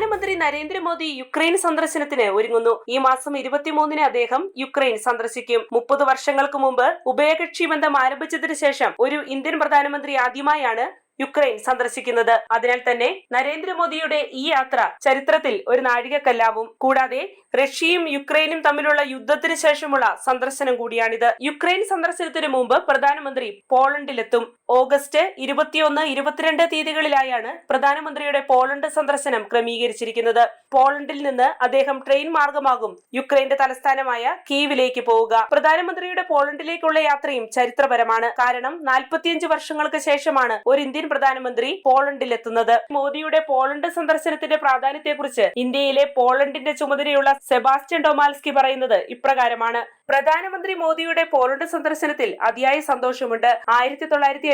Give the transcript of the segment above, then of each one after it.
Narendra Modi Ukraine സന്ദർശനത്തിന് ഒരുങ്ങുന്നു. ഈ മാസം ഇരുപത്തിമൂന്നിന് അദ്ദേഹം യുക്രൈൻ സന്ദർശിക്കും. മുപ്പത് വർഷങ്ങൾക്ക് മുമ്പ് ഉഭയകക്ഷി ബന്ധം ആരംഭിച്ചതിനു ശേഷം ഒരു ഇന്ത്യൻ പ്രധാനമന്ത്രി ആദ്യമായാണ് യുക്രൈൻ സന്ദർശിക്കുന്നത്. അതിനാൽ തന്നെ നരേന്ദ്രമോദിയുടെ ഈ യാത്ര ചരിത്രത്തിൽ ഒരു നാഴികക്കല്ലാവും. കൂടാതെ റഷ്യയും യുക്രൈനും തമ്മിലുള്ള യുദ്ധത്തിന് ശേഷമുള്ള സന്ദർശനം കൂടിയാണിത്. യുക്രൈൻ സന്ദർശനത്തിന് മുമ്പ് പ്രധാനമന്ത്രി പോളണ്ടിലെത്തും. ഓഗസ്റ്റ് ഇരുപത്തിയൊന്ന് ഇരുപത്തിരണ്ട് തീയതികളിലായാണ് പ്രധാനമന്ത്രിയുടെ പോളണ്ട് സന്ദർശനം ക്രമീകരിച്ചിരിക്കുന്നത്. പോളണ്ടിൽ നിന്ന് അദ്ദേഹം ട്രെയിൻ മാർഗമാകും. യുക്രൈന്റെ തലസ്ഥാനമായ കീവിലേക്ക് പോവുക. പ്രധാനമന്ത്രിയുടെ പോളണ്ടിലേക്കുള്ള യാത്രയും ചരിത്രപരമാണ്. കാരണം നാൽപ്പത്തിയഞ്ച് വർഷങ്ങൾക്ക് ശേഷമാണ് ഒരു ഇന്ത്യൻ പ്രധാനമന്ത്രി പോളണ്ടിലെത്തുന്നത്. മോദിയുടെ പോളണ്ട് സന്ദർശനത്തിന്റെ പ്രാധാന്യത്തെക്കുറിച്ച് ഇന്ത്യയിലെ പോളണ്ടിന്റെ ചുമതലയുള്ള സെബാസ്റ്റ്യൻ ഡൊമാൽസ്കി പറയുന്നത് ഇപ്രകാരമാണ്. പ്രധാനമന്ത്രി മോദിയുടെ പോളണ്ട് സന്ദർശനത്തിൽ അതിയായ സന്തോഷമുണ്ട്. ആയിരത്തി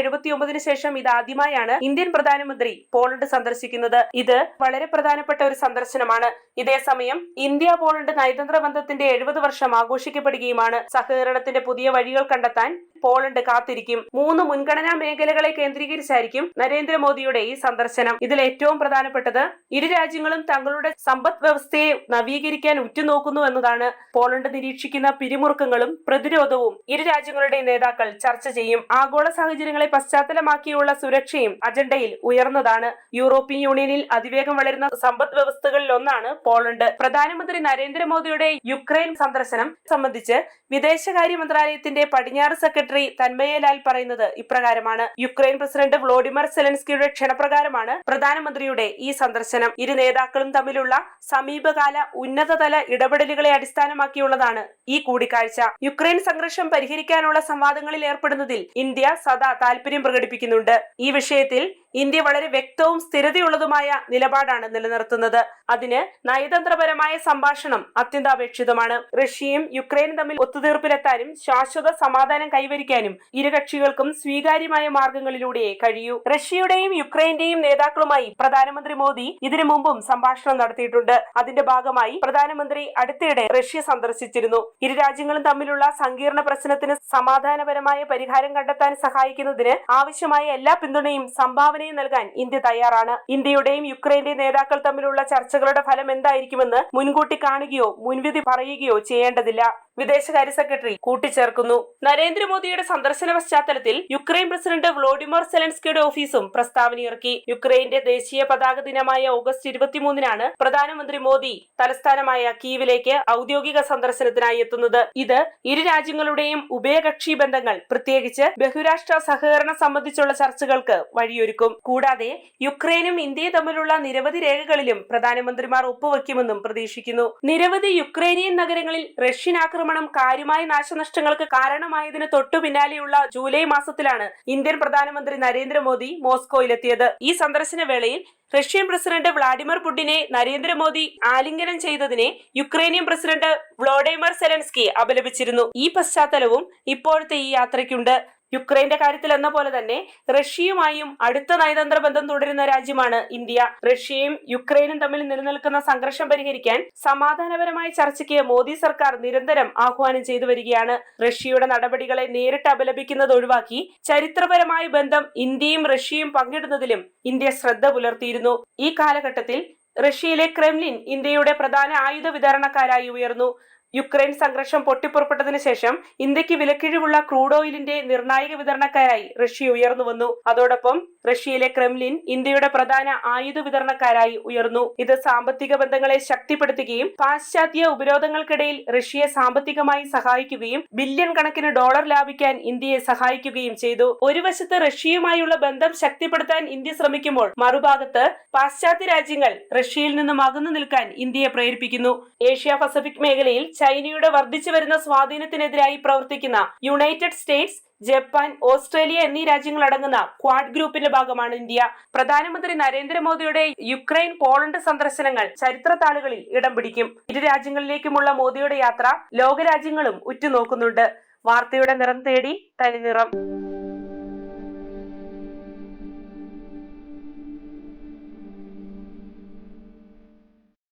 തൊള്ളായിരത്തി എഴുപത്തി ഒമ്പതിനു ശേഷം ഇതാദ്യമായാണ് ഇന്ത്യൻ പ്രധാനമന്ത്രി പോളണ്ട് സന്ദർശിക്കുന്നത്. ഇത് വളരെ പ്രധാനപ്പെട്ട ഒരു സന്ദർശനമാണ്. ഇതേസമയം ഇന്ത്യ പോളണ്ട് നയതന്ത്ര ബന്ധത്തിന്റെ എഴുപത് വർഷം ആഘോഷിക്കപ്പെടുകയുമാണ്. സഹകരണത്തിന്റെ പുതിയ വഴികൾ കണ്ടെത്താൻ പോളണ്ട് കാത്തിരിക്കും. മൂന്ന് മുൻഗണനാ മേഖലകളെ കേന്ദ്രീകരിച്ചായിരിക്കും നരേന്ദ്രമോദിയുടെ ഈ സന്ദർശനം. ഇതിൽ ഏറ്റവും പ്രധാനപ്പെട്ടത് ഇരു രാജ്യങ്ങളും തങ്ങളുടെ സമ്പദ് വ്യവസ്ഥയെ നവീകരിക്കാൻ ഉറ്റുനോക്കുന്നു എന്നതാണ്. പോളണ്ട് നിരീക്ഷിക്കുന്ന പിരിമുറുക്കങ്ങളും പ്രതിരോധവും ഇരു രാജ്യങ്ങളുടെ നേതാക്കൾ ചർച്ച ചെയ്യും. ആഗോള സാഹചര്യങ്ങളെ പശ്ചാത്തലമാക്കിയുള്ള സുരക്ഷയും അജണ്ടയിൽ ഉയർന്നതാണ്. യൂറോപ്യൻ യൂണിയനിൽ അതിവേഗം വളരുന്ന സമ്പദ് വ്യവസ്ഥകളിൽ ഒന്നാണ് പോളണ്ട്. പ്രധാനമന്ത്രി നരേന്ദ്രമോദിയുടെ യുക്രൈൻ സന്ദർശനം സംബന്ധിച്ച് വിദേശകാര്യ മന്ത്രാലയത്തിന്റെ പടിഞ്ഞാറ് സെക്രട്ടറി തന്മയലാൽ പറയുന്നത് ഇപ്രകാരമാണ്. യുക്രൈൻ പ്രസിഡന്റ് വ്ളോഡിമർ സെലൻസ്കിയുടെ ക്ഷണപ്രകാരമാണ് പ്രധാനമന്ത്രിയുടെ ഈ സന്ദർശനം. ഇരു നേതാക്കളും തമ്മിലുള്ള സമീപകാല ഉന്നതതല ഇടപെടലുകളെ അടിസ്ഥാനമാക്കിയുള്ളതാണ് ഈ കൂടിക്കാഴ്ച. യുക്രൈൻ സംഘർഷം പരിഹരിക്കാനുള്ള സംവാദങ്ങളിൽ ഏർപ്പെടുന്നതിൽ ഇന്ത്യ സദാ താൽപര്യം പ്രകടിപ്പിക്കുന്നുണ്ട്. ഈ വിഷയത്തിൽ ഇന്ത്യ വളരെ വ്യക്തവും സ്ഥിരതയുള്ളതുമായ നിലപാടാണ് നിലനിർത്തുന്നത്. അതിന് നയതന്ത്രപരമായ സംഭാഷണം അത്യന്താപേക്ഷിതമാണ്. റഷ്യയും യുക്രൈനും തമ്മിൽ ഒത്തുതീർപ്പിലെത്താനും ശാശ്വത സമാധാനം കൈവരിക്കാനും ഇരുകക്ഷികൾക്കും സ്വീകാര്യമായ മാർഗങ്ങളിലൂടെ കഴിയൂ. റഷ്യയുടെയും യുക്രൈന്റെയും നേതാക്കളുമായി പ്രധാനമന്ത്രി മോദി ഇതിനു മുമ്പും സംഭാഷണം നടത്തിയിട്ടുണ്ട്. അതിന്റെ ഭാഗമായി പ്രധാനമന്ത്രി അടുത്തിടെ റഷ്യ സന്ദർശിച്ചിരുന്നു. ഇരു രാജ്യങ്ങളും തമ്മിലുള്ള സങ്കീർണ പ്രശ്നത്തിന് സമാധാനപരമായ പരിഹാരം കണ്ടെത്താൻ സഹായിക്കുന്നതിന് ആവശ്യമായ എല്ലാ പിന്തുണയും സംഭാവനയും നൽകാൻ ഇന്ത്യ തയ്യാറാണ്. ഇന്ത്യയുടെയും യുക്രൈന്റെയും നേതാക്കൾ തമ്മിലുള്ള ചർച്ചകളുടെ ഫലം എന്തായിരിക്കുമെന്ന് മുൻകൂട്ടി കാണുകയോ മുൻവിധി പറയുകയോ ചെയ്യേണ്ടതില്ല. വിദേശകാര്യ സെക്രട്ടറി കൂട്ടിച്ചേർക്കുന്നു. നരേന്ദ്രമോദിയുടെ സന്ദർശന പശ്ചാത്തലത്തിൽ യുക്രൈൻ പ്രസിഡന്റ് വ്ളോഡിമർ സെലൻസ്കിയുടെ ഓഫീസും പ്രസ്താവന ഇറക്കി യുക്രൈന്റെ ദേശീയ പതാക ദിനമായ ഓഗസ്റ്റ് ഇരുപത്തിമൂന്നിനാണ് പ്രധാനമന്ത്രി മോദി തലസ്ഥാനമായ കീവിലേക്ക് ഔദ്യോഗിക സന്ദർശനത്തിനായി എത്തുന്നത്. ഇത് ഇരു രാജ്യങ്ങളുടെയും ഉഭയകക്ഷി ബന്ധങ്ങൾ പ്രത്യേകിച്ച് ബഹുരാഷ്ട്ര സഹകരണം സംബന്ധിച്ചുള്ള ചർച്ചകൾക്ക് വഴിയൊരുക്കും. കൂടാതെ യുക്രൈനും ഇന്ത്യയും തമ്മിലുള്ള നിരവധി രേഖകളിലും പ്രധാനമന്ത്രിമാർ ഒപ്പുവെക്കുമെന്നും പ്രതീക്ഷിക്കുന്നു. നിരവധി യുക്രൈനിയൻ നഗരങ്ങളിൽ റഷ്യൻ ആക്രമണം കാര്യമായ നാശനഷ്ടങ്ങൾക്ക് കാരണമായതിന് തൊട്ടു പിന്നാലെയുള്ള ജൂലൈ മാസത്തിലാണ് ഇന്ത്യൻ പ്രധാനമന്ത്രി നരേന്ദ്രമോദി മോസ്കോയിലെത്തിയത്. ഈ സന്ദർശന വേളയിൽ റഷ്യൻ പ്രസിഡന്റ് വ്ളാഡിമിർ പുടിനെ നരേന്ദ്രമോദി ആലിംഗനം ചെയ്തതിനെ യുക്രൈനിയൻ പ്രസിഡന്റ് വ്ളോഡിമർ സെലൻസ്കി അപലപിച്ചിരുന്നു. ഈ പശ്ചാത്തലവും ഇപ്പോഴത്തെ ഈ യാത്രയ്ക്കുണ്ട്. യുക്രൈന്റെ കാര്യത്തിൽ എന്ന പോലെ തന്നെ റഷ്യയുമായും അടുത്ത നയതന്ത്ര ബന്ധം തുടരുന്ന രാജ്യമാണ് ഇന്ത്യ. റഷ്യയും യുക്രൈനും തമ്മിൽ നിലനിൽക്കുന്ന സംഘർഷം പരിഹരിക്കാൻ സമാധാനപരമായ ചർച്ചയ്ക്ക് മോദി സർക്കാർ നിരന്തരം ആഹ്വാനം ചെയ്തു വരികയാണ്. റഷ്യയുടെ നടപടികളെ നേരിട്ട് അപലപിക്കുന്നത് ഒഴിവാക്കി ചരിത്രപരമായ ബന്ധം ഇന്ത്യയും റഷ്യയും പങ്കിടുന്നതിലും ഇന്ത്യ ശ്രദ്ധ പുലർത്തിയിരുന്നു. ഈ കാലഘട്ടത്തിൽ റഷ്യയിലെ ക്രെംലിൻ ഇന്ത്യയുടെ പ്രധാന ആയുധ വിതരണക്കാരായി ഉയർന്നു. യുക്രൈൻ സംഘർഷം പൊട്ടിപ്പുറപ്പെട്ടതിനു ശേഷം ഇന്ത്യയ്ക്ക് വിലക്കിഴിവുള്ള ക്രൂഡ് ഓയിലിന്റെ നിർണായക വിതരണക്കാരായി റഷ്യ ഉയർന്നു വന്നു. അതോടൊപ്പം റഷ്യയിലെ ക്രെംലിൻ ഇന്ത്യയുടെ പ്രധാന ആയുധ വിതരണക്കാരായി ഉയർന്നു. ഇത് സാമ്പത്തിക ബന്ധങ്ങളെ ശക്തിപ്പെടുത്തുകയും പാശ്ചാത്യ ഉപരോധങ്ങൾക്കിടയിൽ റഷ്യയെ സാമ്പത്തികമായി സഹായിക്കുകയും ബില്യൺ കണക്കിന് ഡോളർ ലാഭിക്കാൻ ഇന്ത്യയെ സഹായിക്കുകയും ചെയ്തു. ഒരു വശത്ത് റഷ്യയുമായുള്ള ബന്ധം ശക്തിപ്പെടുത്താൻ ഇന്ത്യ ശ്രമിക്കുമ്പോൾ മറുഭാഗത്ത് പാശ്ചാത്യ രാജ്യങ്ങൾ റഷ്യയിൽ നിന്നും അകന്നു നിൽക്കാൻ ഇന്ത്യയെ പ്രേരിപ്പിക്കുന്നു. ഏഷ്യ പസഫിക് മേഖലയിൽ ചൈനയുടെ വർദ്ധിച്ചു വരുന്ന സ്വാധീനത്തിനെതിരായി പ്രവർത്തിക്കുന്ന യുണൈറ്റഡ് സ്റ്റേറ്റ്സ് ജപ്പാൻ ഓസ്ട്രേലിയ എന്നീ രാജ്യങ്ങൾ അടങ്ങുന്ന ക്വാഡ് ഗ്രൂപ്പിന്റെ ഭാഗമാണ് ഇന്ത്യ. പ്രധാനമന്ത്രി നരേന്ദ്രമോദിയുടെ യുക്രൈൻ പോളണ്ട് സന്ദർശനങ്ങൾ ചരിത്ര താളുകളിൽ ഇടം പിടിക്കും. ഇരു രാജ്യങ്ങളിലേക്കുമുള്ള മോദിയുടെ യാത്ര ലോകരാജ്യങ്ങളും ഉറ്റുനോക്കുന്നുണ്ട്. വാർത്തയുടെ നിറം തേടി തനിനിറം.